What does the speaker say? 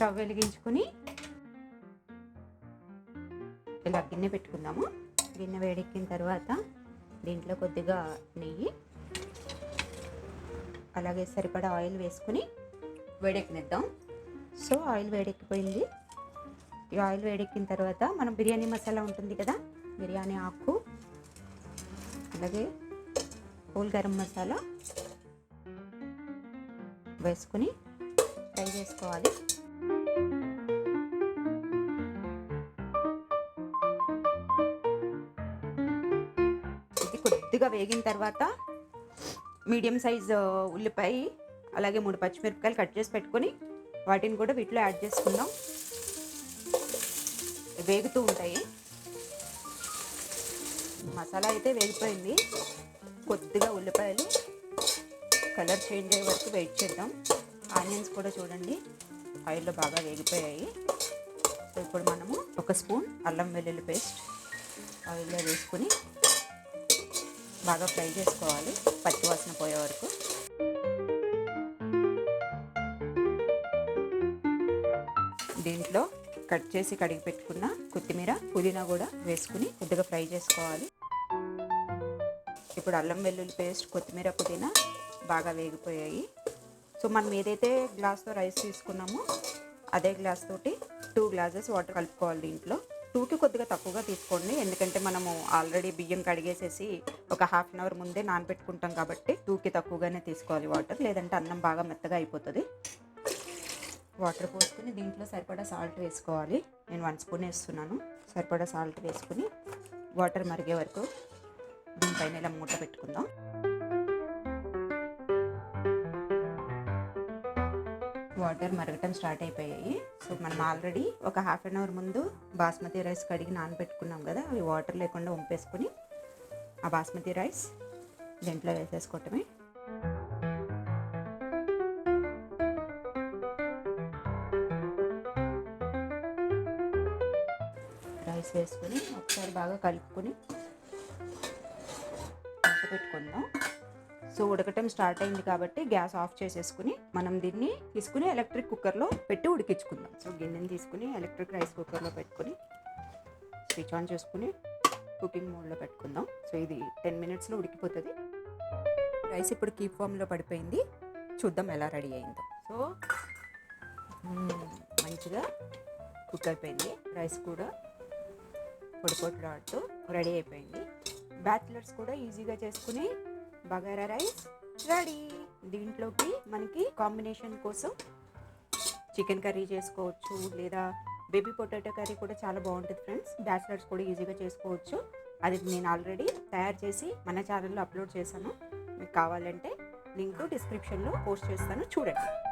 Stove వెలిగించుకుని ఇలా గిన్నె పెట్టుకుందాము. గిన్నె వేడెక్కిన తర్వాత దీంట్లో కొద్దిగా నెయ్యి అలాగే సరిపడా ఆయిల్ వేసుకుని వేడెక్కనిద్దాం. So oil వేడెక్కిపోయింది. ఈ ఆయిల్ వేడెక్కిన తర్వాత మనం బిర్యానీ మసాలా ఉంటుంది కదా బిర్యానీ ఆకు అలాగే హోల్ గరం మసాలా వేసుకుని ఫ్రై చేసుకోవాలి. కొద్దిగా వేగిన తర్వాత మీడియం సైజ్ ఉల్లిపాయ అలాగే మూడు పచ్చిమిరపకాయలు కట్ చేసి పెట్టుకొని వాటిని కూడా వీటిలో యాడ్ చేసుకుందాం. వేగుతూ ఉంటాయి. మసాలా అయితే వేగిపోయింది. కొద్దిగా ఉల్లిపాయలు కలర్ చేంజ్ అయ్యే వరకు వెయిట్ చేద్దాం. ఆనియన్స్ కూడా చూడండి ఆయిల్లో బాగా వేగిపోయాయి. సో ఇప్పుడు మనము ఒక స్పూన్ అల్లం వెల్లుల్లి పేస్ట్ ఆయిల్లో వేసుకుని బాగా ఫ్రై చేసుకోవాలి పచ్చి వాసన పోయే వరకు. దీంట్లో కట్ చేసి కడిగి పెట్టుకున్న కొత్తిమీర పుదీనా కూడా వేసుకుని కొద్దిగా ఫ్రై చేసుకోవాలి. ఇప్పుడు అల్లం వెల్లుల్లి పేస్ట్ కొత్తిమీర పుదీనా బాగా వేగిపోయాయి. సో మనం ఏదైతే గ్లాస్తో రైస్ తీసుకున్నామో అదే గ్లాస్ తోటి టూ గ్లాసెస్ వాటర్ కలుపుకోవాలి దీంట్లో. టూకి కొద్దిగా తక్కువగా తీసుకోండి. ఎందుకంటే మనము ఆల్రెడీ బియ్యం కడిగేసేసి ఒక హాఫ్ అన్ అవర్ ముందే నానబెట్టుకుంటాం కాబట్టి టూకి తక్కువగానే తీసుకోవాలి వాటర్. లేదంటే అన్నం బాగా మెత్తగా అయిపోతుంది. వాటర్ పోసుకుని దీంట్లో సరిపడా సాల్ట్ వేసుకోవాలి. నేను వన్ స్పూన్ వేస్తున్నాను. సరిపడా సాల్ట్ వేసుకుని వాటర్ మరిగే వరకు దీనిపైన ఇలా మూట పెట్టుకుందాం. వాటర్ మరగటం స్టార్ట్ అయిపోయాయి. సో మనం ఆల్రెడీ ఒక హాఫ్ అన్ అవర్ ముందు బాస్మతి రైస్ కడిగి నానబెట్టుకున్నాం కదా అవి వాటర్ లేకుండా వంపేసుకుని ఆ బాస్మతి రైస్ దీంట్లో వేసేసుకోవటమే. రైస్ వేసుకుని ఒకసారి బాగా కలుపుకొని పెట్టుకుందాం. సో ఉడకటం స్టార్ట్ అయింది కాబట్టి గ్యాస్ ఆఫ్ చేసేసుకుని మనం దీన్ని తీసుకుని ఎలక్ట్రిక్ కుక్కర్లో పెట్టి ఉడికించుకుందాం. సో గిన్నెని తీసుకుని ఎలక్ట్రిక్ రైస్ కుక్కర్లో పెట్టుకుని స్విచ్ ఆన్ చేసుకుని కుకింగ్ మోడ్లో పెట్టుకుందాం. సో ఇది టెన్ మినిట్స్లో ఉడికిపోతుంది. రైస్ ఇప్పుడు కీప్ ఫామ్లో పడిపోయింది. చూద్దాం ఎలా రెడీ అయిందో. సో మంచిగా కుక్ అయిపోయింది. రైస్ కూడా పొడి పొడిలాడుతూ రెడీ అయిపోయింది. బ్యాచిలర్స్ కూడా ఈజీగా చేసుకుని బగారా రైస్ రెడీ. దీంట్లోకి మనకి కాంబినేషన్ కోసం చికెన్ కర్రీ చేసుకోవచ్చు లేదా బేబీ పొటాటో కర్రీ కూడా చాలా బాగుంటుంది ఫ్రెండ్స్. బ్యాచిలర్స్ కూడా ఈజీగా చేసుకోవచ్చు. అది నేను ఆల్రెడీ తయారు చేసి మన ఛానల్లో అప్లోడ్ చేశాను. మీకు కావాలంటే లింక్ డిస్క్రిప్షన్లో పోస్ట్ చేస్తాను. చూడండి.